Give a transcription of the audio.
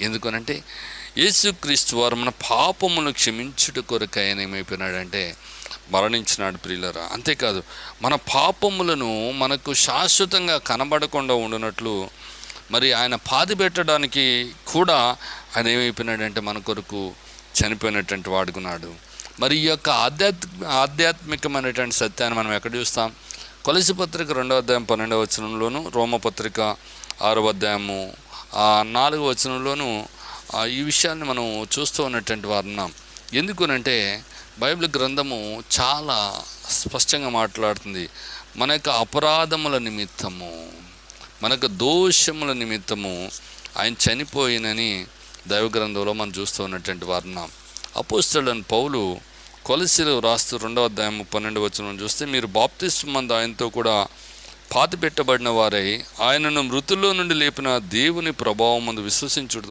ఎందుకనంటే యేసుక్రీస్తు వారు మన పాపమును క్షమించుట కొరకు ఆయన ఏమైపోయినాడంటే మరణించినాడు ప్రియులరా. అంతేకాదు మన పాపములను మనకు శాశ్వతంగా కనబడకుండా ఉండినట్లు మరి ఆయన పాది పెట్టడానికి కూడా ఆయన ఏమైపోయినాడంటే మన కొరకు చనిపోయినటువంటి వాడుకున్నాడు. మరి ఈ యొక్క ఆధ్యాత్మిక ఆధ్యాత్మికమైనటువంటి సత్యాన్ని మనం ఎక్కడ చూస్తాం? కొలసి పత్రిక రెండవ అధ్యాయం పన్నెండవ వచనంలోను రోమపత్రిక ఆరో అధ్యాయము నాలుగు వచనంలోనూ వచనంలోను ఈ విషయాన్ని మనం చూస్తూ ఉన్నటువంటి వారు ఉన్నాం. ఎందుకునంటే బైబిల్ గ్రంథము చాలా స్పష్టంగా మాట్లాడుతుంది. మన యొక్క అపరాధముల నిమిత్తము మన యొక్క దోషముల నిమిత్తము ఆయన చనిపోయినని దైవ గ్రంథంలో మనం చూస్తూ ఉన్నటువంటి వారు ఉన్నాం. అపోస్తలను పౌలు కొలసిలు రాస్తూ రెండవ అధ్యాయం పన్నెండు వచనం చూస్తే మీరు బాప్తిస్మందు ఆయనతో కూడా పాతి పెట్టబడిన వారై ఆయనను మృతుల్లో నుండి లేపిన దేవుని ప్రభావం ముందు విశ్వసించుడు